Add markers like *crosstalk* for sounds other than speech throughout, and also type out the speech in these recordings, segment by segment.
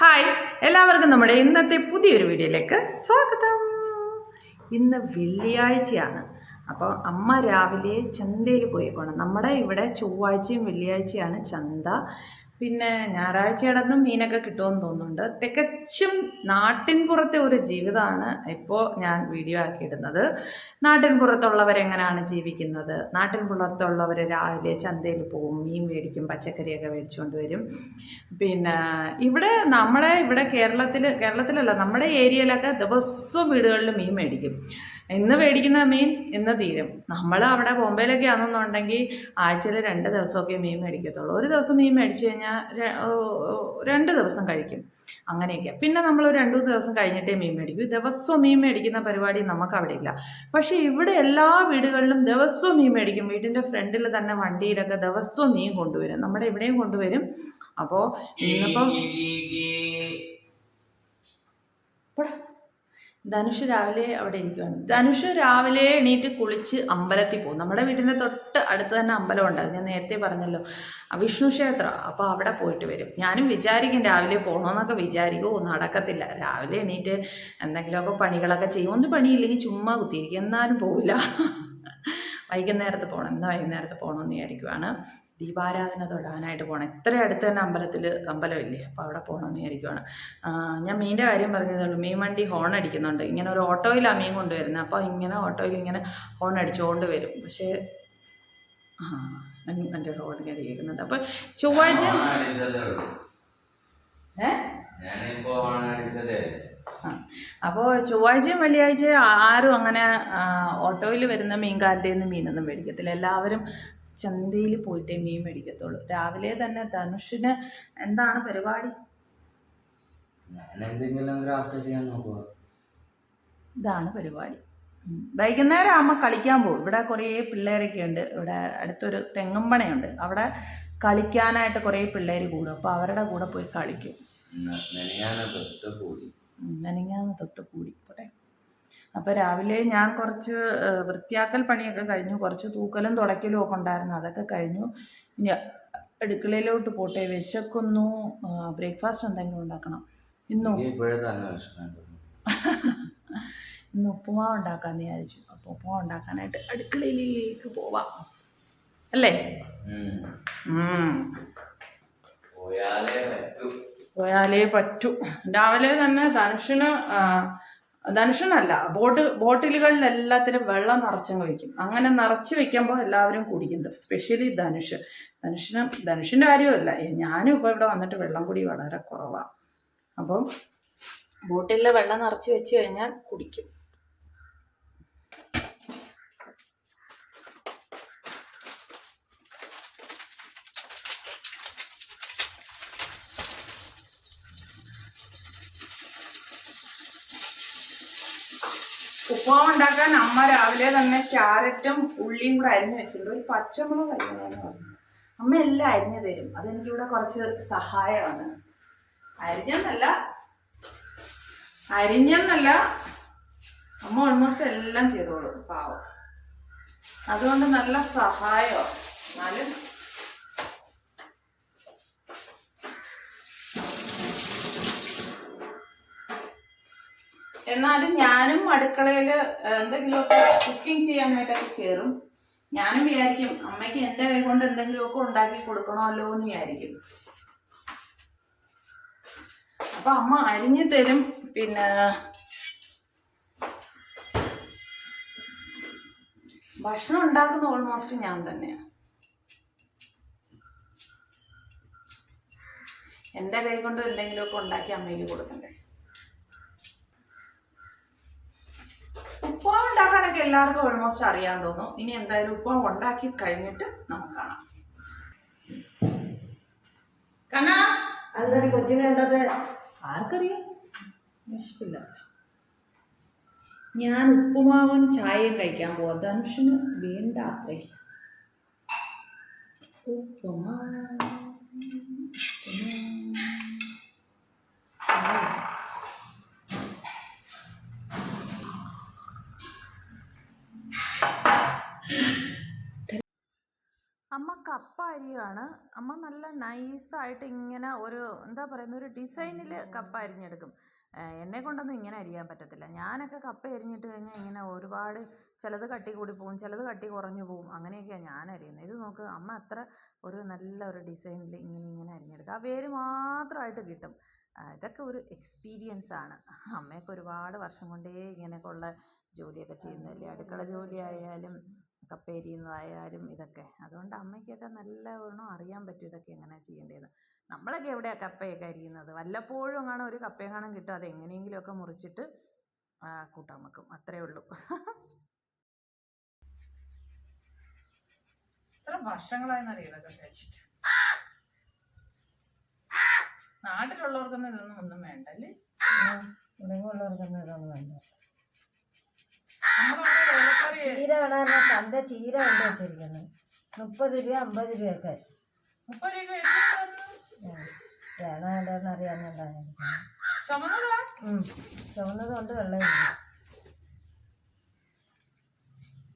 Hi എല്ലാവർക്കും നമ്മുടെ ഇന്നത്തെ പുതിയൊരു വീഡിയോയിലേക്ക് സ്വാഗതം. ഇന്ന് വെള്ളിയാഴ്ചയാണ്. അപ്പോൾ അമ്മ രാവിലെ ചന്തയിൽ പോയിക്കോണം. നമ്മുടെ ഇവിടെ ചൊവ്വാഴ്ചയും വെള്ളിയാഴ്ചയാണ് ചന്ത. പിന്നെ ഞായറാഴ്ച കിടന്നും മീനൊക്കെ കിട്ടുമെന്ന് തോന്നുന്നുണ്ട്. തികച്ചും നാട്ടിൻ പുറത്തെ ഒരു ജീവിതമാണ് ഇപ്പോൾ ഞാൻ വീഡിയോ ആക്കിയിടുന്നത്. നാട്ടിൻ പുറത്തുള്ളവരെങ്ങനെയാണ് ജീവിക്കുന്നത്? നാട്ടിൻ പുറത്തുള്ളവർ രാവിലെ ചന്തയിൽ പോകും മീൻ മേടിക്കും പച്ചക്കറിയൊക്കെ മേടിച്ചുകൊണ്ട് വരും. പിന്നെ ഇവിടെ നമ്മളെ ഇവിടെ കേരളത്തിൽ കേരളത്തിലല്ല നമ്മുടെ ഏരിയയിലൊക്കെ ദിവസവും വീടുകളിൽ മീൻ മേടിക്കും. ഇന്ന് മേടിക്കുന്ന മീൻ ഇന്ന് തീരും. നമ്മൾ അവിടെ ബോംബെയിലൊക്കെ ആണെന്നുണ്ടെങ്കിൽ ആഴ്ചയിൽ രണ്ട് ദിവസമൊക്കെ മീൻ മേടിക്കത്തുള്ളൂ. ഒരു ദിവസം മീൻ മേടിച്ചു കഴിഞ്ഞാൽ രണ്ട് ദിവസം കഴിക്കും. അങ്ങനെയൊക്കെ പിന്നെ നമ്മൾ ഒരു രണ്ട് മൂന്ന് ദിവസം കഴിഞ്ഞിട്ടേ മീൻ മേടിക്കും. ദിവസവും മീൻ മേടിക്കുന്ന പരിപാടി നമുക്ക് അവിടെ ഇല്ല പക്ഷേ ഇവിടെ എല്ലാ വീടുകളിലും ദിവസവും മീൻ മേടിക്കും. വീടിന്റെ ഫ്രണ്ടിൽ തന്നെ വണ്ടിയിലൊക്കെ ദിവസവും മീൻ കൊണ്ടുവരും. നമ്മുടെ ഇവിടെയും കൊണ്ടുവരും. അപ്പോൾ ഇന്നിപ്പം പോടാ. ധനുഷ് രാവിലെ അവിടെ ഇരിക്കുവാണ്. ധനുഷ് രാവിലെ എണീറ്റ് കുളിച്ച് അമ്പലത്തിൽ പോകും. നമ്മുടെ വീടിന്റെ തൊട്ട് അടുത്ത് തന്നെ അമ്പലമുണ്ട് അത് ഞാൻ നേരത്തെ പറഞ്ഞല്ലോ. വിഷ്ണു ക്ഷേത്രം. അപ്പോൾ അവിടെ പോയിട്ട് വരും. ഞാനും വിചാരിക്കും രാവിലെ പോകണമെന്നൊക്കെ വിചാരിക്കുമോ നടക്കത്തില്ല. രാവിലെ എണീറ്റ് എന്തെങ്കിലുമൊക്കെ പണികളൊക്കെ ചെയ്യും. ഒന്നും പണിയില്ലെങ്കിൽ ചുമ്മാ കുത്തിയിരിക്കും. എന്നാലും പോവില്ല. വൈകുന്നേരത്ത് പോകണം എന്നാൽ വൈകുന്നേരത്ത് പോകണമെന്ന് വിചാരിക്കുവാണ്. ദീപാരാധന തൊടാനായിട്ട് പോകണം ഇത്ര അടുത്ത് തന്നെ അമ്പലത്തിൽ അമ്പലമില്ലേ? അപ്പോൾ അവിടെ പോകണമെന്ന് വിചാരിക്കുവാണ്. ഞാൻ മീന്റെ കാര്യം പറഞ്ഞതേ ഉള്ളൂ മീൻ വണ്ടി ഹോൺ അടിക്കുന്നുണ്ട്. ഇങ്ങനെ ഒരു ഓട്ടോയിലാണ് മീൻ കൊണ്ടുവരുന്നത് അപ്പോൾ ഇങ്ങനെ ഓട്ടോയിൽ ഇങ്ങനെ ഹോൺ അടിച്ചുകൊണ്ട് വരും. പക്ഷേ ആ എന്റെ ഹോൺ ഇങ്ങനെ കേൾക്കുന്നുണ്ട്. അപ്പോൾ ചൊവ്വാഴ്ച അപ്പോൾ ചൊവ്വാഴ്ചയും വെള്ളിയാഴ്ചയും ആരും അങ്ങനെ ഓട്ടോയിൽ വരുന്ന മീൻകാരുടെ നിന്ന് മീനൊന്നും മേടിക്കത്തില്ല. എല്ലാവരും ചന്തയിൽ പോയിട്ടേ മീൻ മേടിക്കത്തുള്ളൂ. രാവിലെ തന്നെ ധനുഷിന് എന്താണ് പരിപാടി? ഇതാണ് പരിപാടി. വൈകുന്നേരം ആകുമ്പോൾ കളിക്കാൻ പോകും. ഇവിടെ കുറേ പിള്ളേരൊക്കെ ഉണ്ട്. ഇവിടെ അടുത്തൊരു തെങ്ങമ്പണയുണ്ട് അവിടെ കളിക്കാനായിട്ട് കുറേ പിള്ളേർ കൂടും. അപ്പോൾ അവരുടെ കൂടെ പോയി കളിക്കും. തൊട്ട് കൂടി. തൊട്ട് കൂടി. പോട്ടെ. അപ്പോൾ രാവിലെ ഞാൻ കുറച്ച് വൃത്തിയാക്കൽ പണിയൊക്കെ കഴിഞ്ഞു. കുറച്ച് തൂക്കലും തുടയ്ക്കലും ഒക്കെ ഉണ്ടായിരുന്നു. അതൊക്കെ കഴിഞ്ഞു. ഇനി അടുക്കളയിലോട്ട് പോട്ടെ. വിശക്കുന്നു. ബ്രേക്ക്ഫാസ്റ്റ് എന്തെങ്കിലും ഉണ്ടാക്കണം. ഇന്നും *laughs* ഇന്ന് ഉപ്പുമാവ് ഉണ്ടാക്കാമെന്ന് വിചാരിച്ചു. അപ്പോൾ ഉപ്പുമാവ് ഉണ്ടാക്കാനായിട്ട് അടുക്കളയിലേക്ക് പോവാം. അല്ലേ. പോയാലേ പറ്റൂ. രാവിലെ തന്നെ ധനുഷിന് ധനുഷിനല്ല ബോട്ട് ബോട്ടിലുകളിൽ എല്ലാത്തിനും വെള്ളം നിറച്ചങ്ങ് വെക്കും അങ്ങനെ നിറച്ച് വെക്കുമ്പോൾ എല്ലാവരും കുടിക്കും. സ്പെഷ്യലി ധനുഷ്. ധനുഷിന് ധനുഷിന്റെ കാര്യമല്ല. ഞാനും ഇപ്പോൾ ഇവിടെ വന്നിട്ട് വെള്ളം കുടി വളരെ കുറവാണ് അപ്പം ബോട്ടിലിൽ വെള്ളം നിറച്ച് വെച്ച് കഴിഞ്ഞാൽ കുടിക്കും. ഉപ്പുമാവ് ഉണ്ടാക്കാൻ അമ്മ രാവിലെ തന്നെ ക്യാരറ്റും ഉള്ളിയും കൂടെ അരിഞ്ഞു വെച്ചിട്ടുണ്ട്. ഒരു പച്ചമുളക് അരിഞ്ഞതെന്ന് അമ്മ എല്ലാം അരിഞ്ഞു തരും. അതെനിക്കിവിടെ കുറച്ച് സഹായമാണ്. അരിഞ്ഞെന്നല്ല. അരിഞ്ഞെന്നല്ല. അമ്മ ഓൾമോസ്റ്റ് എല്ലാം ചെയ്തോളും. പാവം. അതുകൊണ്ട് നല്ല സഹായമാണ് എന്നാലും എന്നാലും ഞാനും അടുക്കളയിൽ എന്തെങ്കിലുമൊക്കെ കുക്കിംഗ് ചെയ്യാനായിട്ടൊക്കെ കയറും ഞാനും വിചാരിക്കും അമ്മയ്ക്ക് എന്റെ കൈ കൊണ്ട് എന്തെങ്കിലുമൊക്കെ ഉണ്ടാക്കി കൊടുക്കണമല്ലോ എന്ന് വിചാരിക്കും. അപ്പൊ അമ്മ അരിഞ്ഞു തരും പിന്നെ ഭക്ഷണം ഉണ്ടാക്കുന്ന ഓൾമോസ്റ്റ് ഞാൻ തന്നെയാണ് എന്റെ കൈ കൊണ്ട് എന്തെങ്കിലുമൊക്കെ ഉണ്ടാക്കി അമ്മയ്ക്ക് കൊടുക്കണ്ടേ? ഉണ്ടാക്കാനൊക്കെ എല്ലാവർക്കും ഓൾമോസ്റ്റ് അറിയാൻ തോന്നും. ഇനി എന്തായാലും ഉപ്പം ഉണ്ടാക്കി കഴിഞ്ഞിട്ട് നമുക്ക് കാണാം. കണ്ണാ? അല്ലെങ്കിൽ കൊച്ചിന് ആർക്കറിയാം? വിശപ്പില്ല. ഞാൻ ഉപ്പുമാവും ചായയും കഴിക്കാൻ പോവാ. ധനുഷിന് വേണ്ട അത്രേ അരിയാണ് അമ്മ നല്ല നൈസായിട്ട് ഇങ്ങനെ ഒരു എന്താ പറയുന്ന ഒരു ഡിസൈനിൽ കപ്പ അരിഞ്ഞെടുക്കും. എന്നെ കൊണ്ടൊന്നും ഇങ്ങനെ അരിയാൻ പറ്റത്തില്ല. ഞാനൊക്കെ കപ്പ അരിഞ്ഞിട്ട് കഴിഞ്ഞാൽ ഇങ്ങനെ ഒരുപാട് ചിലത് കട്ടി കൂടി പോകും ചിലത് കട്ടി കുറഞ്ഞു പോകും അങ്ങനെയൊക്കെയാണ് ഞാൻ അരിയുന്നത് ഇത് നോക്ക് അമ്മ അത്ര ഒരു നല്ല ഒരു ഡിസൈനിൽ ഇങ്ങനെ ഇങ്ങനെ അരിഞ്ഞെടുക്കുക ആ വേര് മാത്രമായിട്ട് കിട്ടും. ഇതൊക്കെ ഒരു എക്സ്പീരിയൻസ് ആണ്. അമ്മയൊക്കെ ഒരുപാട് വർഷം കൊണ്ടേ ഇങ്ങനെയൊക്കെ ഉള്ള ജോലിയൊക്കെ ചെയ്യുന്നതല്ലേ? അടുക്കള ജോലി ആയാലും കപ്പ അരിയുന്നതായാലും ഇതൊക്കെ. അതുകൊണ്ട് അമ്മയ്ക്കൊക്കെ നല്ലവണ്ണം അറിയാൻ പറ്റും ഇതൊക്കെ എങ്ങനെയാണ് ചെയ്യേണ്ടതെന്ന് നമ്മളൊക്കെ എവിടെയാണ് കപ്പയൊക്കെ അരിയുന്നത്? വല്ലപ്പോഴും എങ്ങാനും ഒരു കപ്പയെങ്ങാനും കിട്ടും. അത് എങ്ങനെയെങ്കിലുമൊക്കെ മുറിച്ചിട്ട് കൂട്ടാൻ വെക്കും. അത്രേ ഉള്ളൂ. ഇത്ര വർഷങ്ങളായെന്നറിയാം ഇതൊക്കെ കഴിച്ചിട്ട്. നാട്ടിലുള്ളവർക്കൊന്നും ഇതൊന്നും ഒന്നും വേണ്ടല്ലേ ഇതൊന്നും വേണ്ട. ചീര വേണമെന്ന തന്റെ ചീര കൊണ്ട് വെച്ചിരിക്കുന്നത് മുപ്പത് രൂപ അമ്പത് രൂപയൊക്കെ വേണമെന്ന് രൂപ ചുമന്നത്? കൊണ്ട് വെള്ളമില്ല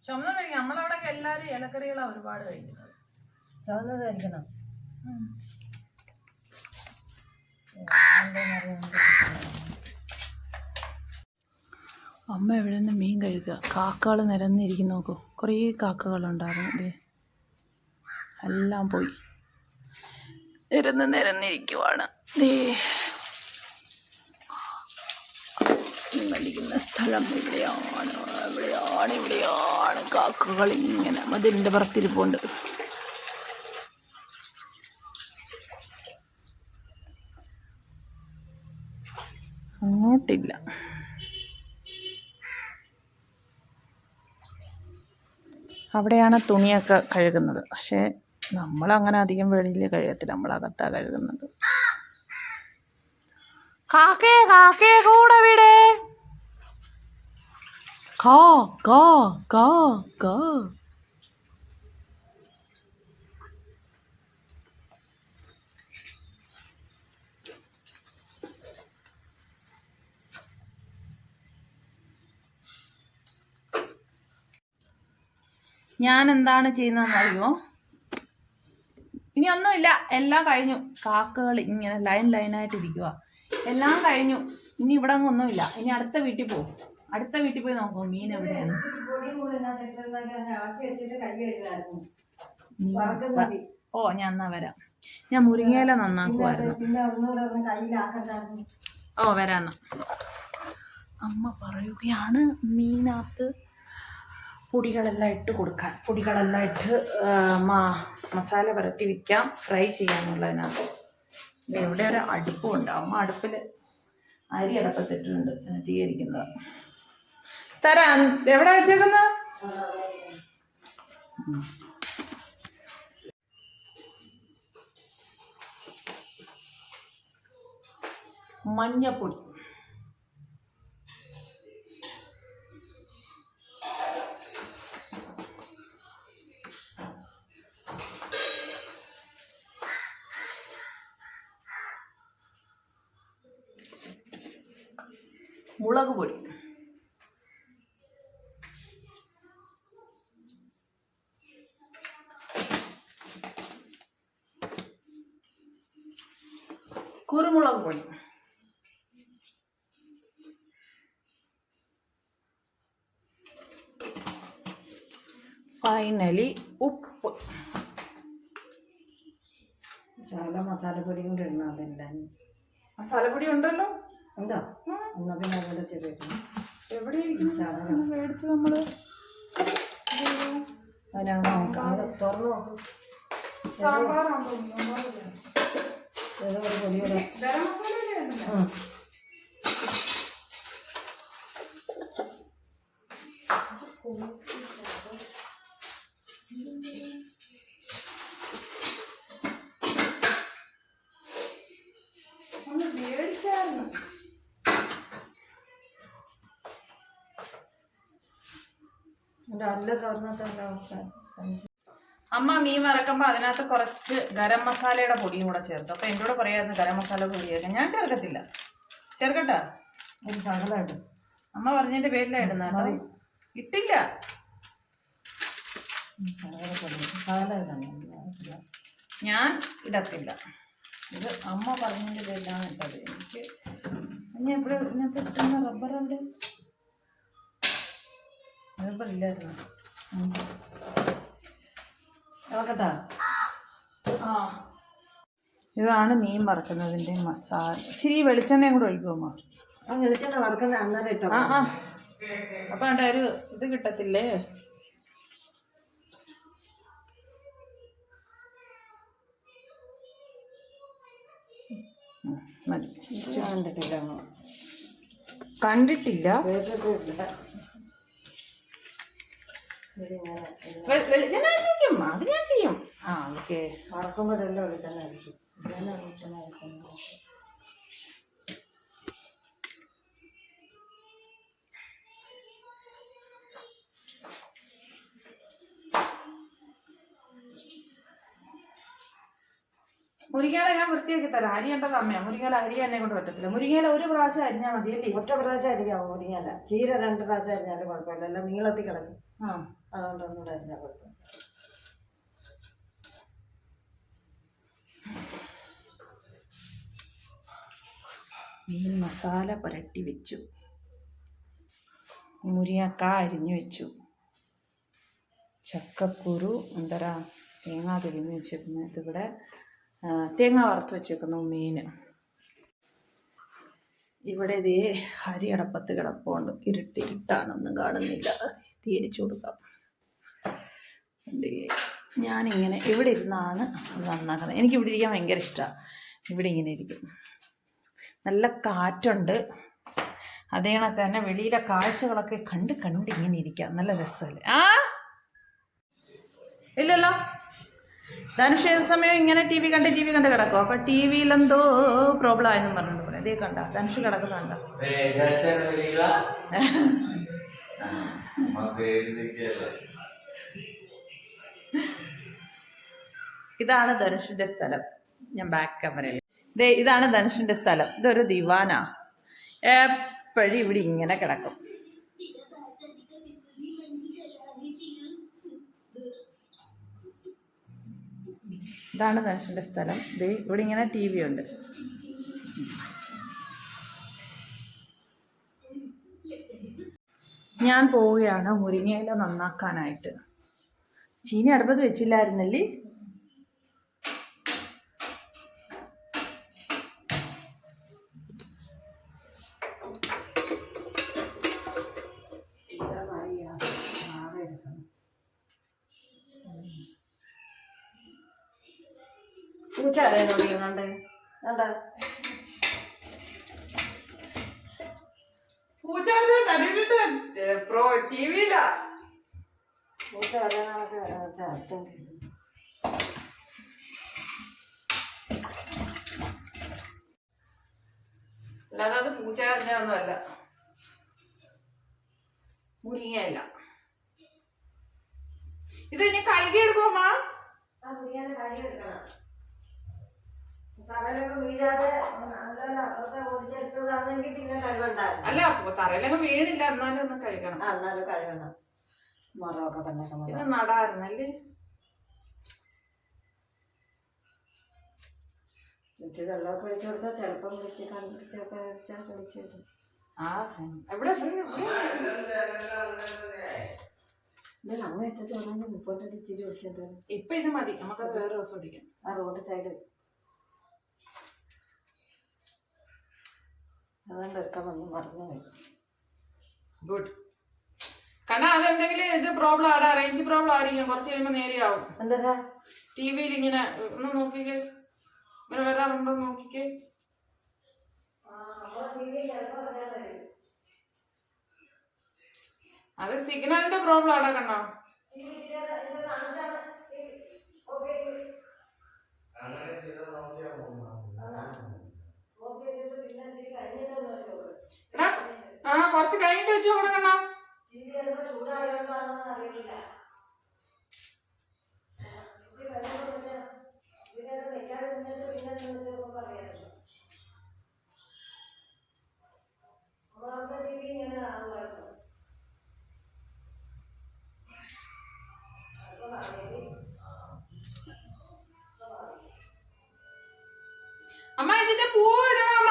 ചുമന്ന കഴിക്കും. നമ്മളവിടെ എല്ലാവരും ഇലക്കറികളാണ് ഒരുപാട് കഴിക്കുന്നത്. ചുമന്നത് കഴിക്കണം? അമ്മ എവിടെ നിന്ന് മീൻ കഴുകുക കാക്കകൾ നിരന്നിരിക്കും നോക്കൂ. കുറേ കാക്കകളുണ്ടായിരുന്നു. ദേ എല്ലാം പോയി. നിരന്ന് നിരന്നിരിക്കുവാണ്. ദേ സ്ഥലം ഇവിടെയാണ്. ഇവിടെയാണ് ഇവിടെയാണ് കാക്കകൾ ഇങ്ങനെ മതിലിന്റെ പുറത്തിരിപ്പുണ്ട്. അങ്ങോട്ടില്ല. അവിടെയാണ് തുണിയൊക്കെ കഴുകുന്നത്. പക്ഷേ നമ്മൾ അങ്ങനെ അധികം വെളിയിൽ കഴുകത്തില്ല. നമ്മളകത്താ കഴുകുന്നത്. കാക്കേ കാക്കേ കൂടെ വിടെ. കാ കാ കാ കാ. ഞാൻ എന്താണ് ചെയ്യുന്നതെന്ന് അറിയുമോ ഇനി ഒന്നുമില്ല എല്ലാം കഴിഞ്ഞു. കാക്കകൾ ഇങ്ങനെ ലൈൻ ലൈനായിട്ട് ഇരിക്കുക എല്ലാം കഴിഞ്ഞു. ഇനി ഇവിടെ അങ്ങ് ഒന്നുമില്ല ഇനി അടുത്ത വീട്ടിൽ പോകും. അടുത്ത വീട്ടിൽ പോയി നോക്കും. മീൻ എവിടെയാണ് ഓ ഞാൻ എന്നാ വരാം. ഞാൻ മുരിങ്ങയില നന്നാക്കുമായിരുന്നു ഓ വരാന്ന് അമ്മ പറയുകയാണ് മീനകത്ത് പൊടികളെല്ലാം ഇട്ട് കൊടുക്കാൻ. പൊടികളെല്ലാം ഇട്ട് മാ മസാല പുരട്ടി വിൽക്കാം ഫ്രൈ ചെയ്യാമെന്നുള്ളതിനകത്ത് ഇവിടെ ഒരു അടുപ്പും ഉണ്ടാവും അമ്മ അടുപ്പിൽ അരി അടപ്പത്തിട്ടുണ്ട്. തീകരിക്കുന്നത് തരാം. എവിടെ വെച്ചേക്കുന്നത് മഞ്ഞപ്പൊടി. മുളക് പൊടി. കുരുമുളക് പൊടി. ഫൈനലി ഉപ്പ്. ചാല മസാലപ്പൊടിയും കൂടി ഇടണം അതെല്ലാം മസാലപ്പൊടി ഉണ്ടല്ലോ. ഉണ്ടോ? എന്നാ പിന്നെ അതുകൂടെ ചെയ്തേക്കണം എവിടെ ഇരിക്കുന്നു മേടിച്ച് നമ്മൾ അതിനകത്ത് നോക്കാം. അത് തുറന്ന് നോക്കും. സാമ്പാറാണോ ഏതോ ഒരു പൊടിയുടെ? അമ്മ മീൻ വറക്കുമ്പോൾ അതിനകത്ത് കുറച്ച് ഗരം മസാലയുടെ പൊടിയും കൂടെ ചേർത്തു. അപ്പോൾ എന്നോട് പറയായിരുന്നു ഗരം മസാല പൊടിയൊക്കെ ഞാൻ ചേർക്കത്തില്ല. ചേർക്കട്ടാ? ശകലമായിട്ട് അമ്മ പറഞ്ഞതിന്റെ പേരിലായിട്ട് കേട്ടോ. ഇട്ടില്ല. ഞാൻ ഇടത്തില്ല. ഇത് അമ്മ പറഞ്ഞതിന്റെ പേരിലാണ് ഇട്ടത്. എനിക്ക് ഞാൻ എപ്പോഴും ഇങ്ങനത്തെ ഇട്ടുന്ന റബ്ബറുണ്ട് റബ്ബർ ഇല്ലായിരുന്നു. ആ. ഇതാണ് മീൻ വറക്കുന്നതിന്റെ മസാല. ഇച്ചിരി വെളിച്ചെണ്ണയും കൂടെ ഒഴിക്കുമോ വെളിച്ചെണ്ണ വറുക്കുന്ന അന്നേരം ഇട്ടോ. ആ ആ. അപ്പം അതിന്റെ ഒരു ഇത് കിട്ടത്തില്ലേ? മതി. കണ്ടിട്ടില്ല കണ്ടിട്ടില്ല. വെളിച്ചെണ്ണ ഒഴിച്ചേക്കും അത് ഞാൻ ചെയ്യും. ആ ഓക്കെ. വറക്കുമ്പോഴെല്ലാം വെളിച്ചെണ്ണ അടിക്കും മുരിങ്ങയില ഞാൻ വൃത്തിയാക്കി തരാം. അരി ഉണ്ടത് അമ്മയാ മുരിങ്ങയില അരി എന്നെ കൊണ്ട് പറ്റത്തില്ല. മുരിങ്ങയില ഒരു പ്രാവശ്യം അരിഞ്ഞാൽ മതി അല്ലേ ഒറ്റ പ്രാവശ്യം അരിഞ്ഞാവും മുരിങ്ങയില. ചീര രണ്ട് പ്രാവശ്യം അരിഞ്ഞാലും കുഴപ്പമില്ല. എല്ലാം നീളത്തിൽ കിടക്കും. ആ അതുകൊണ്ട് ഒന്നുകൂടെ അരിഞ്ഞാൽ കുഴപ്പമില്ല മീൻ മസാല പുരട്ടി വെച്ചു. മുരിയക്ക അരിഞ്ഞു വെച്ചു. ചക്കക്കുരു എന്തരാ തേങ്ങ തിരിഞ്ഞ് വെച്ചിരുന്നു. ഇതിവിടെ തേങ്ങ വറുത്ത് വെച്ചേക്കുന്നു മീൻ. ഇവിടെ ഇതേ അരി അടപ്പത്ത് കിടപ്പുണ്ട്. ഇരുട്ടിരുട്ടാണൊന്നും കാണുന്നില്ല. തീരിച്ചു കൊടുക്കാം. ഞാൻ ഞാനിങ്ങനെ ഇവിടെ ഇരുന്നാണ് നന്നാക്കുന്നത്. എനിക്ക് ഇവിടെ ഇരിക്കാൻ ഭയങ്കര ഇഷ്ടമാണ് ഇവിടെ ഇങ്ങനെ ഇരിക്കും. നല്ല കാറ്റുണ്ട്. അതേ കണക്ക് തന്നെ വെളിയിലെ കാഴ്ചകളൊക്കെ കണ്ട് കണ്ട് ഇങ്ങനെ ഇരിക്കാം. നല്ല രസമല്ലേ? ആ? ഇല്ലല്ലോ. ധനുഷ് ഏത് സമയം ഇങ്ങനെ ടി വി കണ്ട് ടി വി കണ്ട് കിടക്കും. അപ്പം ടി വിയിലെന്തോ പ്രോബ്ലം ആയെന്ന് പറഞ്ഞിട്ടുണ്ട് പറയാം ഇതേ കണ്ട. ധനുഷ് കിടക്കുന്നുണ്ടോ *laughs* ഇതാണ് ധനുഷിന്റെ സ്ഥലം. ഞാൻ ബാക്ക് ക്യാമറയിൽ ദേ ഇതാണ് ധനുഷിന്റെ സ്ഥലം. ഇതൊരു ദിവാനാ. എപ്പോഴും ഇവിടെ ഇങ്ങനെ കിടക്കും. ഇതാണ് ധനുഷിന്റെ സ്ഥലം. ഇവിടെ ഇങ്ങനെ ടി വി ഉണ്ട്. ഞാൻ പോവുകയാണ് മുരിങ്ങയില നന്നാക്കാനായിട്ട്. ചീനി അടുപ്പത്ത് വെച്ചില്ലായിരുന്നല്ലേ? ഇതായി അറിയാൻ പൂച്ച അറിയാനോടി കണ്ടേ കണ്ട? അല്ലാതെ അത് പൂച്ച കറിഞ്ഞൊന്നും മുരിങ്ങയല്ല ഇത് ഇനി പിന്നെ കഴിവുണ്ടായിരുന്നു അല്ല തറയിലൊക്കെ വീണില്ല എന്നാലും ഒന്ന് കഴുകണം. എന്നാലും കഴിവണം മറമൊക്കെ പണ്ടൊക്കെ ഇത് നടായിരുന്നു നടായിരുന്നല്ലേ എന്നിട്ട് വെള്ളമൊക്കെ ഒഴിച്ചു കൊടുത്താൽ ചിലപ്പം വിളിച്ച് കണ്ടിച്ചൊക്കെ വെച്ചാൽ കുളിച്ചു കിട്ടും. ആ എവിടെ മുപ്പോട്ട് ഇച്ചിരി ഒഴിച്ചിട്ട് ഇപ്പൊ ഇത് മതി. നമുക്ക് വേറെ ദിവസം ഓടിക്കാം. ആ റോഡ് സൈഡ് അതുകൊണ്ട് എടുക്കാൻ വന്ന് മറന്നു പോയി. ഗുഡ്. കാരണം അതെന്തെങ്കിലും ഇത് പ്രോബ്ലം ആടാ റേഞ്ച് പ്രോബ്ലം ആയിരിക്കും. കുറച്ച് കഴിയുമ്പോൾ നേരെയാവും. എന്താ? ടി വിയിൽ ഇങ്ങനെ ഒന്ന് നോക്കിക്കേ. ഇങ്ങനെ വരാറുണ്ടോ നോക്കിക്കേ. അത് സിഗ്നലിന്റെ പ്രോബ്ലം ആടാ കണ്ണോ. ആ കുറച്ച് കഴിഞ്ഞിട്ട് വെച്ചു കൊടുക്കണം ചിലപ്പോ ചൂടായോണ്ടാണെന്ന് അറിയില്ല ഇത് അമ്മ ഇതിന്റെ പൂവ് ഇടണോ അമ്മ?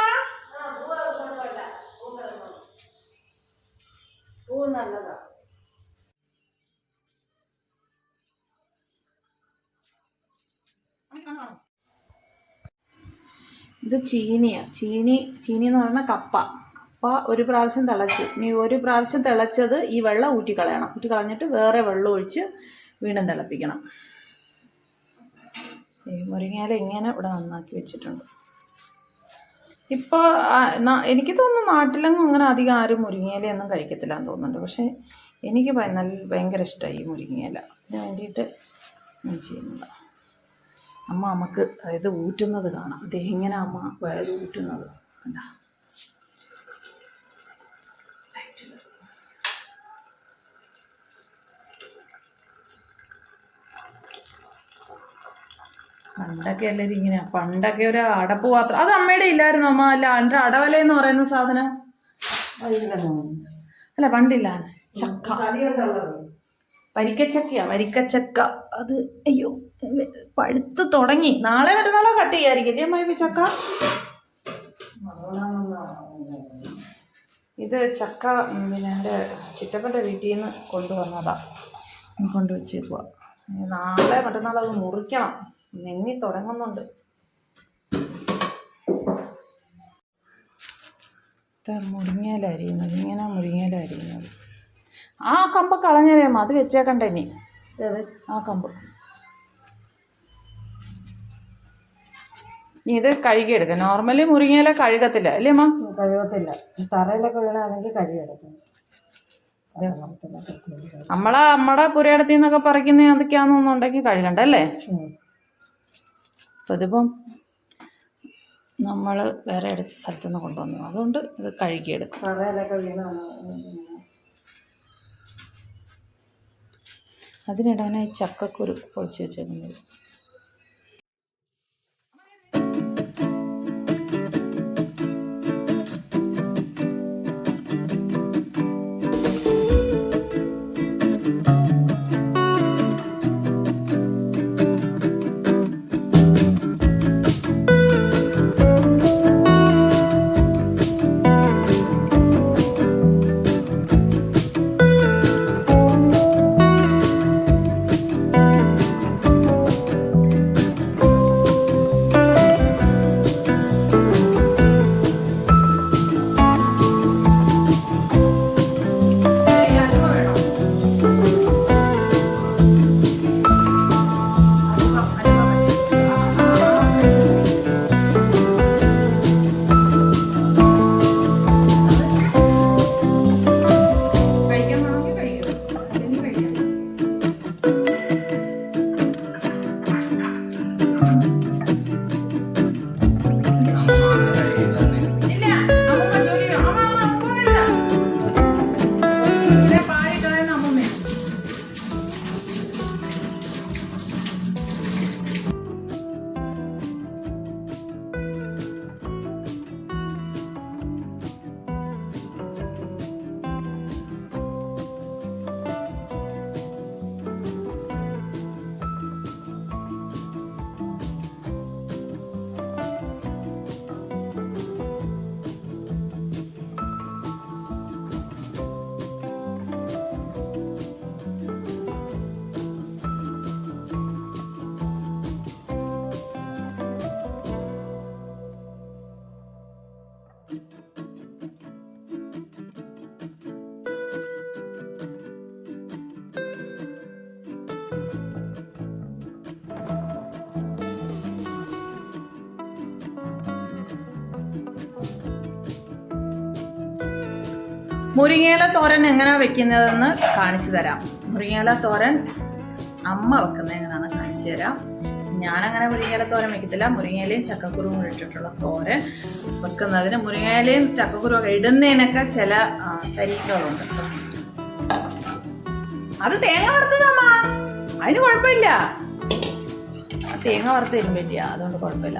പൂവ് നല്ലതാ. ഇത് ചീനിയാണ് ചീനി ചീനി എന്ന് പറഞ്ഞാൽ കപ്പ. കപ്പ ഒരു പ്രാവശ്യം തിളച്ചു. ഇനി ഒരു പ്രാവശ്യം തിളച്ചത് ഈ വെള്ളം ഊറ്റിക്കളയണം. ഊറ്റിക്കളഞ്ഞിട്ട് വേറെ വെള്ളം ഒഴിച്ച് വീണ്ടും തിളപ്പിക്കണം. ഈ മുരിങ്ങയില ഇങ്ങനെ ഇവിടെ നന്നാക്കി വെച്ചിട്ടുണ്ട്. ഇപ്പോൾ എനിക്ക് തോന്നുന്നു നാട്ടിലൊന്നും അങ്ങനെ അധികം ആരും മുരിങ്ങയിലയൊന്നും കഴിക്കത്തില്ല എന്ന് തോന്നുന്നുണ്ട്. പക്ഷേ എനിക്ക് നല്ല ഭയങ്കര ഇഷ്ടമായി ഈ മുരിങ്ങയില. അതിന് വേണ്ടിയിട്ട് ഞാൻ ചെയ്യുന്നതാണ് അമ്മ നമുക്ക് അതായത് ഊറ്റുന്നത് കാണാം. അത് എങ്ങനെ അമ്മ വയറ് ഊറ്റുന്നത്? കണ്ട. പണ്ടൊക്കെ എല്ലാവരും ഇങ്ങനെ പണ്ടൊക്കെ ഒരു അടപ്പ് പാത്രം. അത് അമ്മയുടെ ഇല്ലായിരുന്നു അമ്മ? അല്ല എന്റെ അടവല എന്ന് പറയുന്ന സാധനം. അല്ല പണ്ടില്ല ചക്ക. വരിക്കച്ചക്കയാ വരിക്കച്ചക്ക. അത് അയ്യോ പഴുത്ത് തുടങ്ങി. നാളെ മറ്റന്നാളോ കട്ട് ചെയ്യായിരിക്കും. അല്ലേ അമ്മ ചക്ക. ഇത് ചക്ക പിന്നെ എന്റെ ചിറ്റപ്പന്റെ വീട്ടിൽ നിന്ന് കൊണ്ടുവന്നതാ കൊണ്ടുവച്ചേക്കുക നാളെ മറ്റന്നാൾ അത് മുറിക്കണം. നെങ്ങി തുടങ്ങുന്നുണ്ട്. മുരിങ്ങയിലരിയുന്നത് ഇങ്ങനെ മുരിങ്ങയില അരിയുന്നത്. ആ കമ്പ് കളഞ്ഞേരേമ്മ അത് വെച്ചേക്കണ്ട ഇനി. ആ കമ്പ്. ഇനി ഇത് കഴുകിയെടുക്കാം. നോർമലി മുരിങ്ങയില കഴുകത്തില്ല അല്ലേ അമ്മ? കഴുകത്തില്ല. തറയിലൊക്കെ വീണാണെങ്കിൽ കഴുകിയെടുക്കാം. നമ്മളെ നമ്മുടെ പുരയിടത്തിൽ നിന്നൊക്കെ പറിക്കുന്ന അതൊക്കെയാണെന്നുണ്ടെങ്കിൽ കഴുകണ്ട അല്ലേ? അപ്പം ഇതിപ്പം നമ്മൾ വേറെ അടുത്ത സ്ഥലത്തു നിന്ന് കൊണ്ടുവന്നു. അതുകൊണ്ട് ഇത് കഴുകിയെടുക്കും. തറയിലൊക്കെ വീണാണ്. അതിനിടാനായി ചക്കക്കുരു പൊളിച്ച് വെച്ചേക്കുന്നത്. മുരിങ്ങയില തോരൻ എങ്ങനെയാ വെക്കുന്നതെന്ന് കാണിച്ചു തരാം. മുരിങ്ങയില തോരൻ അമ്മ വെക്കുന്നത് എങ്ങനെയാണെന്ന് കാണിച്ചു തരാം. ഞാനങ്ങനെ മുരിങ്ങയില തോരൻ വെക്കത്തില്ല. മുരിങ്ങയിലയും ചക്കക്കുരുവും ഇട്ടിട്ടുള്ള തോരൻ വെക്കുന്നതിന് മുരിങ്ങയിലയും ഒക്കെ ഇടുന്നതിനൊക്കെ ചില ആ, അത് തേങ്ങ വറുത്തതമ്മാ അതിന് കുഴപ്പമില്ല. തേങ്ങ വറുത്ത് പറ്റിയ. അതുകൊണ്ട് കുഴപ്പമില്ല.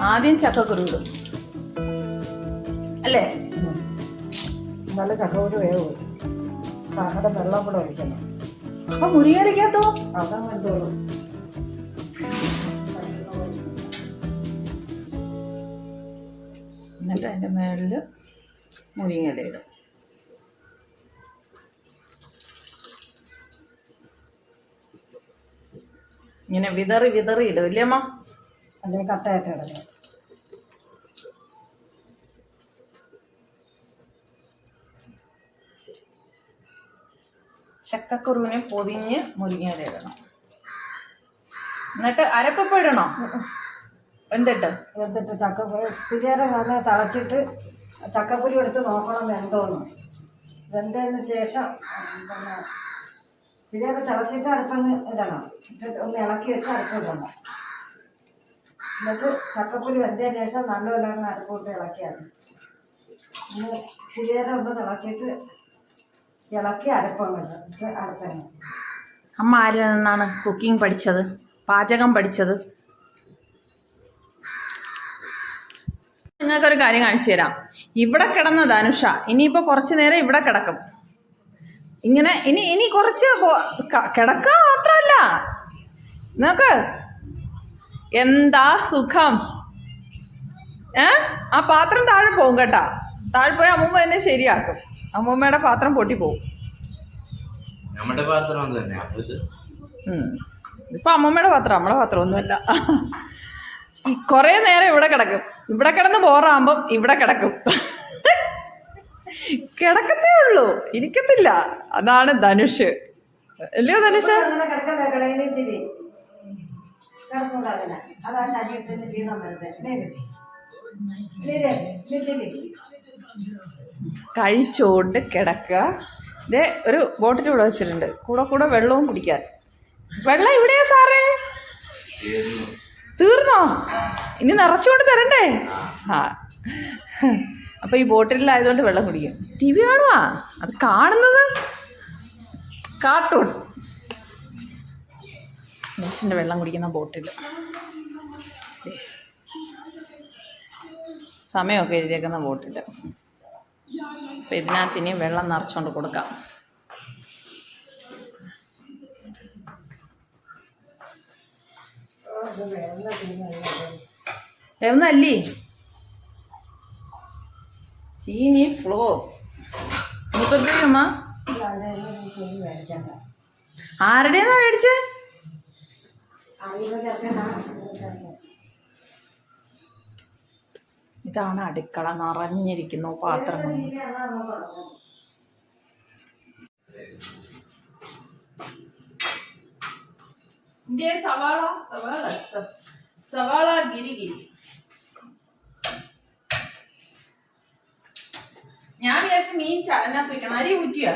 ആദ്യം ചക്കക്കുരു ഇടും. അല്ലേ? നല്ല ചക്കവര് വേവ്. ചാക്കയുടെ വെള്ളം കൂടെ ഒഴിക്കണം. അപ്പൊ മുരിങ്ങയിലേക്കകത്തോ അതാ വേണ്ടോളൂ എന്നിട്ട് അതിന്റെ മേളിൽ മുരിങ്ങയില ഇടും. ഇങ്ങനെ വിതറി വിതറി ഇടും ഇല്ലേ അമ്മ? അല്ലെങ്കിൽ കട്ടയൊക്കെ ഇടണം ചക്കക്കുരുവിനെ പൊതിഞ്ഞ് മുരിങ്ങയില ഇടണം. എന്നിട്ട് അരപ്പപ്പം ഇടണോ? എന്തിട്ട് എന്നിട്ട് ചക്ക തിരിയേറെ ഒന്ന് തളച്ചിട്ട് ചക്കപ്പൊരി എടുത്ത് നോക്കണം വെന്തോന്ന്. വെന്തതിന് ശേഷം പിന്നെ തിരിയേറെ തിളച്ചിട്ട് അടുപ്പങ്ങ് ഇടണം. എന്നിട്ട് ഒന്ന് ഇളക്കി വെച്ച് അടുപ്പിടണം എന്നിട്ട് ചക്കപ്പൊരി വെന്തതിന് ശേഷം നല്ലപോലെ അങ്ങ് അടുപ്പിട്ട് ഇളക്കിയാൽ തിരിയേറെ ഒന്ന് തിളച്ചിട്ട് ഇളക്കി അടച്ചങ്ങ് അമ്മ ആരിൽ നിന്നാണ് കുക്കിംഗ് പഠിച്ചത്? പാചകം പഠിച്ചത്? നിങ്ങൾക്കൊരു കാര്യം കാണിച്ചു തരാം. ഇവിടെ കിടന്ന ധനുഷ ഇനിയിപ്പോൾ കുറച്ച് നേരം ഇവിടെ കിടക്കും. ഇങ്ങനെ ഇനി ഇനി കുറച്ച് കിടക്കുക മാത്രമല്ല നോക്ക് എന്താ സുഖം? ഏ? ആ പാത്രം താഴെ പോകും കേട്ടാ. താഴെ പോയി അമ്മൂമ്മ തന്നെ ശരിയാക്കും. അമ്മൂമ്മയുടെ പാത്രം പൊട്ടിപ്പോവും നമ്മുടെ പാത്രം തന്നെ ഇപ്പൊ അമ്മമ്മയുടെ പാത്രം നമ്മുടെ പാത്രമൊന്നുമല്ല ഒന്നുമല്ല. കുറേ നേരം ഇവിടെ കിടക്കും. ഇവിടെ കിടന്ന് ബോറാകുമ്പം ഇവിടെ കിടക്കും. കിടക്കത്തേ ഉള്ളൂ ഇരിക്കത്തില്ല. അതാണ് ധനുഷ്. അല്ലയോ ധനുഷ്? അതാ ശരീരത്തിന് ക്ഷീണം വരുന്നത്. കഴിച്ചുകൊണ്ട് കിടക്കുക. ഇതേ ഒരു ബോട്ടിൽ ഇവിടെ വെച്ചിട്ടുണ്ട്. കൂടെ കൂടെ വെള്ളവും കുടിക്കാൻ. വെള്ളം ഇവിടെയാ സാറേ? തീർന്നോ? ഇനി നിറച്ചുകൊണ്ട് തരണ്ടേ? ആ. അപ്പോൾ ഈ ബോട്ടിലായതുകൊണ്ട് വെള്ളം കുടിക്കും. ടി വി കാണുവാ? അത് കാണുന്നത്? കാർട്ടൂൺ. മനുഷ്യന്റെ വെള്ളം കുടിക്കുന്ന ബോട്ടിൽ സമയമൊക്കെ എഴുതിയേക്കുന്ന ബോട്ടിൽ അപ്പം വെള്ളം നിറച്ചുകൊണ്ട് കൊടുക്കാം. എവന്നല്ലേ ചീനി ഫ്ലോ മേടിക്കണ്ട ആരുടെന്നാ മേടിച്ചേ? ഇതാണ് അടുക്കള. നിറഞ്ഞിരിക്കുന്നു പാത്രങ്ങൾ. സവാള സവാള സവാള ഞാൻ വിചാരിച്ച മീൻ ച- അതിനകത്ത് വെക്കണം. അരി ഊറ്റിയ?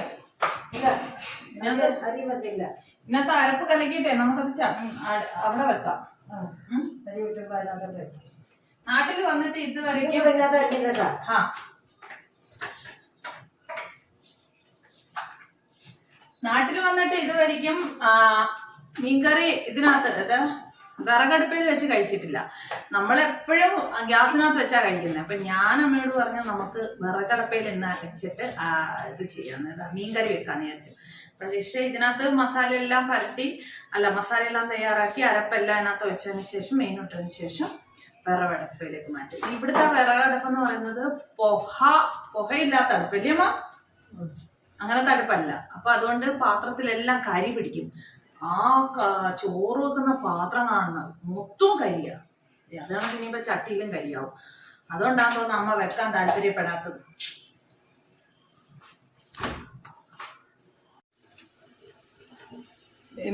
ഇന്നത്തെ അരപ്പ് കലക്കിയിട്ടേ നമുക്കത് അവിടെ വെക്കാം. അരി ഊറ്റുമ്പോ വെക്കും. നാട്ടിൽ വന്നിട്ട് ഇത് വരയ്ക്കും ആ. നാട്ടിൽ വന്നിട്ട് ഇത് വരയ്ക്കും. മീൻകറി ഇതിനകത്ത് അതായത് വിറകടുപ്പിൽ വെച്ച് കഴിച്ചിട്ടില്ല. നമ്മളെപ്പോഴും ഗ്യാസിനകത്ത് വെച്ചാ കഴിക്കുന്നത് അപ്പൊ ഞാൻ അമ്മയോട് പറഞ്ഞു നമുക്ക് വിറകടുപ്പയിൽ ഇന്ന് വെച്ചിട്ട് ഇത് ചെയ്യാന്ന് ഇതാ മീൻകറി വെക്കാന്ന് വിചാരിച്ചു. പക്ഷേ ഇതിനകത്ത് മസാല എല്ലാം പരത്തി അല്ല മസാല എല്ലാം തയ്യാറാക്കി അരപ്പെല്ലാം അതിനകത്ത് വെച്ചതിന് ശേഷം മെയിൻ ഇട്ടതിന് ശേഷം വിറകടുപ്പിലേക്ക് മാറ്റും. ഇവിടുത്തെ വിറകടുപ്പ് എന്ന് പറയുന്നത് പൊഹ പൊഹയില്ലാത്ത അടുപ്പ് വലിയമ്മ അങ്ങനെ അടുപ്പല്ല അപ്പൊ അതുകൊണ്ട് പാത്രത്തിലെല്ലാം കരി പിടിക്കും. ആ ചോറ് വെക്കുന്ന പാത്രം കാണുന്നത് മൊത്തവും കരിയാണ് അതാണ് ഇനിയിപ്പോ ചട്ടിയിലും കരിയാവും. അതുകൊണ്ടാണ് അമ്മ വെക്കാൻ താല്പര്യപ്പെടാത്തത്.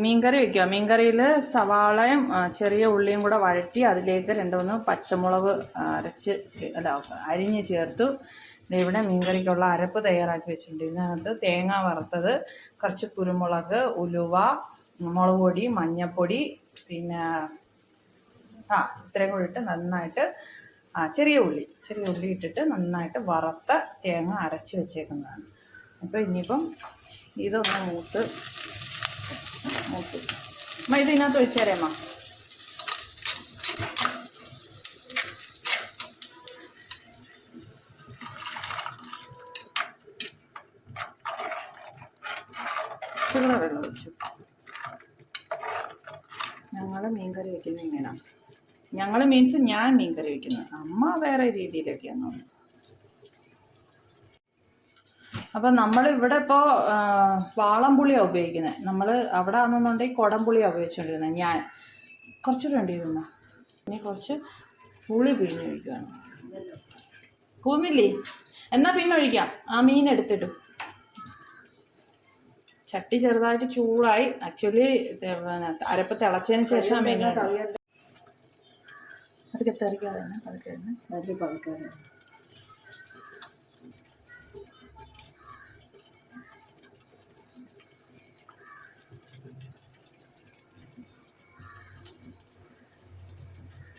മീൻകറി വെക്കുക. മീൻകറിയിൽ സവാളയും ചെറിയ ഉള്ളിയും കൂടെ വഴറ്റി അതിലേക്ക് രണ്ട് മൂന്ന് പച്ചമുളക് അരച്ച് അല്ല അരിഞ്ഞ് ചേർത്തു. ഇവിടെ മീൻകറിക്കുള്ള അരപ്പ് തയ്യാറാക്കി വെച്ചിട്ടുണ്ട്. ഇതിനകത്ത് തേങ്ങ വറുത്തത് കുറച്ച് കുരുമുളക് ഉലുവ മുളക് പൊടി മഞ്ഞൾപ്പൊടി പിന്നെ ആ ഇത്രയും കൂടി ഇട്ട് നന്നായിട്ട് ആ ചെറിയ ഉള്ളി ചെറിയ ഉള്ളി ഇട്ടിട്ട് നന്നായിട്ട് വറുത്ത തേങ്ങ അരച്ച് വെച്ചേക്കുന്നതാണ്. അപ്പോൾ ഇനിയിപ്പം ഇതൊന്ന് മൂത്ത് മൂത്ത് അമ്മ ഇത് ഇതിനകത്ത് വെച്ചേരേമ്മ ഇച്ചിരി വെള്ളം ഒഴിച്ചു. ഞങ്ങൾ മീൻകറി വെക്കുന്നത് ഇങ്ങനെയാണ് ഞങ്ങൾ മീൻസ് ഞാൻ മീൻകറി വെക്കുന്നത്. അമ്മ വേറെ രീതിയിലൊക്കെയാണ് അപ്പം നമ്മൾ ഇവിടെ ഇപ്പോൾ വാളംപുളിയാണ് ഉപയോഗിക്കുന്നത് നമ്മൾ അവിടെ ആണെന്നുണ്ടെങ്കിൽ കുടംപുളിയാണ് ഉപയോഗിച്ചുകൊണ്ടിരുന്നത് ഞാൻ കുറച്ചുകൂടെ ഉണ്ടിരുന്ന ഇനി കുറച്ച് പുളി പിഴിഞ്ഞൊഴിക്കുകയാണ് കൂന്നില്ലേ? എന്നാൽ പിന്നെ ഒഴിക്കാം. ആ മീൻ എടുത്തിടും. ചട്ടി ചെറുതായിട്ട് ചൂടായി. ആക്ച്വലി അരപ്പ് തിളച്ചതിന് ശേഷം അതൊക്കെ തെറിക്കാതെ പതുക്കെ പതുക്കെ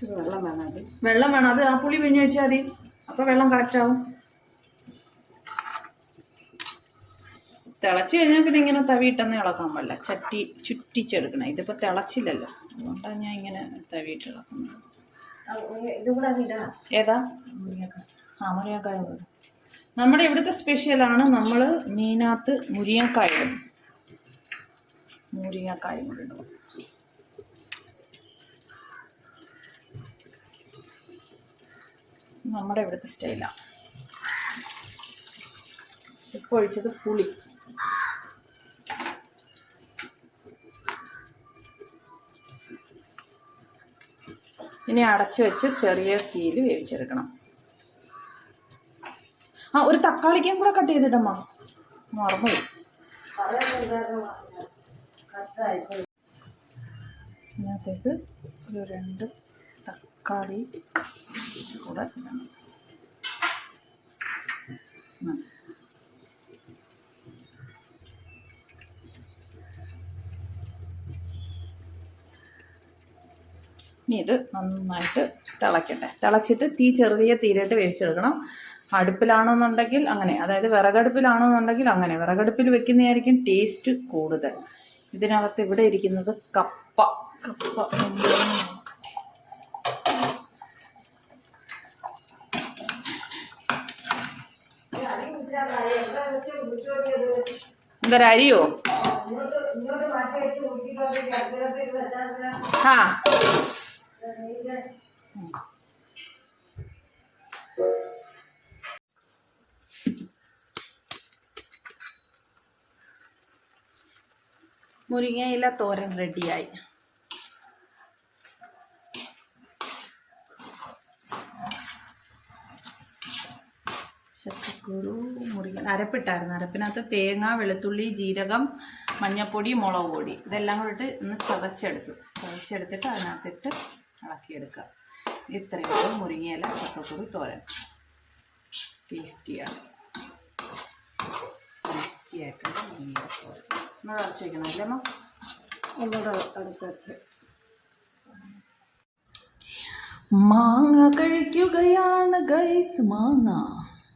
വെള്ളം വേണം അത് വെള്ളം വേണം. അത് ആ പുളി പിഴിഞ്ഞ് വെച്ചാൽ മതി. അപ്പോൾ വെള്ളം കറക്റ്റ് ആവും. തിളച്ച് കഴിഞ്ഞാൽ പിന്നെ ഇങ്ങനെ തവിയിട്ടെന്ന് ഇളക്കാൻ പാടില്ല. ചട്ടി ചുറ്റിച്ചെടുക്കണം. ഇതിപ്പോൾ തിളച്ചില്ലല്ലോ. അതുകൊണ്ടാണ് ഞാൻ ഇങ്ങനെ തവിയിട്ട് ഇളക്കുന്നത്. ഏതാ? ആ മുരിങ്ങക്കായ ഇടും. നമ്മുടെ ഇവിടുത്തെ സ്പെഷ്യലാണ് നമ്മൾ മീനകത്ത് മുരിങ്ങക്കായ ഇടും. മുരിങ്ങക്കായ ഇടും. നമ്മുടെ ഇവിടുത്തെ സ്റ്റൈലാണ് ഇപ്പോൾ ഒഴിച്ചത് പുളി. ഇനി അടച്ചു വെച്ച് ചെറിയ തീയിൽ വേവിച്ചെടുക്കണം. ആ ഒരു തക്കാളിക്കും കൂടെ കട്ട് ചെയ്തിട്ടമ്മ. കറക്റ്റായിപ്പോയി ഇതിനകത്തേക്ക് ഒരു രണ്ട് തക്കാളി കൂടെ. ഇനി ഇത് നന്നായിട്ട് തിളയ്ക്കട്ടെ തിളച്ചിട്ട് തീ ചെറിയ തീരായിട്ട് വേവിച്ചെടുക്കണം. അടുപ്പിലാണെന്നുണ്ടെങ്കിൽ അങ്ങനെ അതായത് വിറകടുപ്പിലാണെന്നുണ്ടെങ്കിൽ അങ്ങനെ. വിറകടുപ്പിൽ വെക്കുന്നതായിരിക്കും ടേസ്റ്റ് കൂടുതൽ. ഇതിനകത്ത് ഇവിടെ ഇരിക്കുന്നത് കപ്പ. കപ്പ ഉണ്ടോയെന്ന് നോക്കട്ടെ. എന്തൊരു അരിയോ ഇങ്ങോട്ട് ഇങ്ങോട്ട് മാറ്റി വെച്ച് ഊറ്റിക്കൊണ്ട് അടുപ്പിലോട്ട് വെച്ചാൽ അരിയോ ആ. മുരിങ്ങയില തോരൻ റെഡിയായി ചക്കക്കുരു മുരിങ്ങ അരപ്പിട്ടായിരുന്നു. അരപ്പിനകത്ത് തേങ്ങ വെളുത്തുള്ളി ജീരകം മഞ്ഞൾപ്പൊടി മുളക് പൊടി ഇതെല്ലാം കൂടെ ഇട്ട് ഒന്ന് ചതച്ചെടുത്തു. ചതച്ചെടുത്തിട്ട് അതിനകത്തിട്ട് ഇളക്കിയെടുക്കുക. ഇത്രയും മുരിങ്ങയില ചക്കക്കുരു തോരൻ. ടേസ്റ്റിയാണ്. ടേസ്റ്റിയായിട്ടുള്ള മുരിങ്ങയില തോരൻ. നമ്മൾ അരച്ച് വയ്ക്കണം അല്ലേ അമ്മ? ഒന്നുകൂടെ അടുത്ത് മാങ്ങ കഴിക്കുകയാണ് ഗൈസ് മാങ്ങ.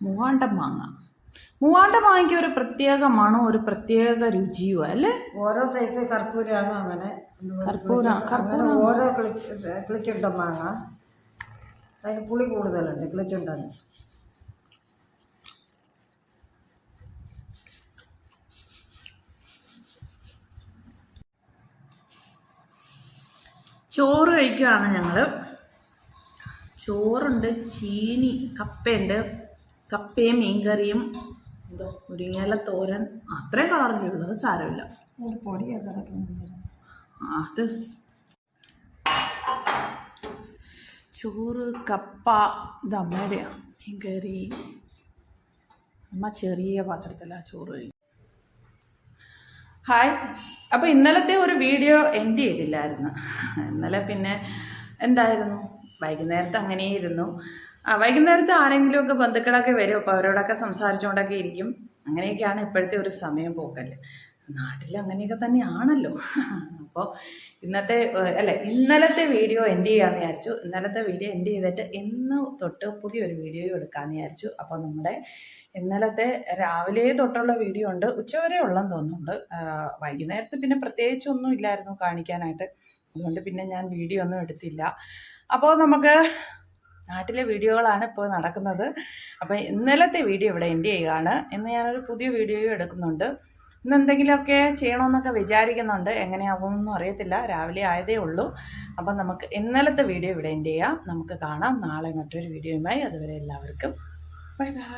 മൂവാണ്ട മാങ്ങ. മൂവാണ്ട മാങ്ങയ്ക്ക് ഒരു പ്രത്യേക മണവും ഒരു പ്രത്യേക രുചിയോ അല്ലേ? ഓരോ സൈസ് കർപ്പൂരാണ് അങ്ങനെ. കർപ്പൂരം കർപ്പൂരം. ഓരോ കിളിച്ച് കിളിച്ചുണ്ട മാങ്ങ അതിന് പുളി കൂടുതലുണ്ട് കിളിച്ചുണ്ടെന്ന് ചോറ് കഴിക്കുകയാണ് ഞങ്ങൾ ചോറുണ്ട് ചീനി കപ്പയുണ്ട്. കപ്പയും മീൻകറിയും എന്തോ? മുരിങ്ങയില തോരൻ. അത്രേ കളറിലേ ഉള്ളൂ. അത് സാരമില്ല. പൊടിയൊക്കെ അത് ചോറ് കപ്പ ഇത് അമ്മയുടെയാണ് മീൻകറി അമ്മ ചെറിയ പാത്രത്തിലാണ് ചോറ് കഴിക്കും ഹായ് അപ്പോൾ ഇന്നലത്തെ ഒരു വീഡിയോ എൻഡ് ചെയ്തില്ലായിരുന്നു. ഇന്നലെ പിന്നെ എന്തായിരുന്നു? വൈകുന്നേരത്ത് അങ്ങനെയായിരുന്നു. ആ വൈകുന്നേരത്ത് ആരെങ്കിലുമൊക്കെ ബന്ധുക്കളൊക്കെ വരും അപ്പോൾ അവരോടൊക്കെ സംസാരിച്ചുകൊണ്ടൊക്കെ ഇരിക്കും. അങ്ങനെയൊക്കെയാണ് ഇപ്പോഴത്തെ ഒരു സമയം പോക്കൽ. നാട്ടിൽ അങ്ങനെയൊക്കെ തന്നെയാണല്ലോ. അപ്പോൾ ഇന്നത്തെ അല്ല ഇന്നലത്തെ വീഡിയോ എൻഡ് ചെയ്യാമെന്ന് വിചാരിച്ചു. ഇന്നലത്തെ വീഡിയോ എൻഡ് ചെയ്തിട്ട് ഇന്ന് തൊട്ട് പുതിയൊരു വീഡിയോ എടുക്കാമെന്ന് വിചാരിച്ചു. അപ്പോൾ നമ്മുടെ ഇന്നലത്തെ രാവിലെ തൊട്ടുള്ള വീഡിയോ ഉണ്ട്. ഉച്ചവരെ ഉള്ളെന്ന് തോന്നുന്നുണ്ട്. വൈകുന്നേരത്ത് പിന്നെ പ്രത്യേകിച്ചൊന്നും ഇല്ലായിരുന്നു കാണിക്കാനായിട്ട്. അതുകൊണ്ട് പിന്നെ ഞാൻ വീഡിയോ ഒന്നും എടുത്തില്ല. അപ്പോൾ നമുക്ക് നാട്ടിലെ വീഡിയോകളാണ് ഇപ്പോൾ നടക്കുന്നത്. അപ്പോൾ ഇന്നലത്തെ വീഡിയോ ഇവിടെ എൻഡ് ചെയ്യുകയാണ്. ഇന്ന് ഞാനൊരു പുതിയ വീഡിയോയും എടുക്കുന്നുണ്ട്. ഇന്ന് എന്തെങ്കിലുമൊക്കെ ചെയ്യണമെന്നൊക്കെ വിചാരിക്കുന്നുണ്ട്. എങ്ങനെയാവുമെന്നൊന്നും അറിയത്തില്ല. രാവിലെ ആയതേ ഉള്ളൂ. അപ്പം നമുക്ക് ഇന്നലത്തെ വീഡിയോ ഇവിടെ എൻഡ് ചെയ്യാം. നമുക്ക് കാണാം. നാളെ മറ്റൊരു വീഡിയോയുമായി. അതുവരെ എല്ലാവർക്കും ബൈ ബൈ.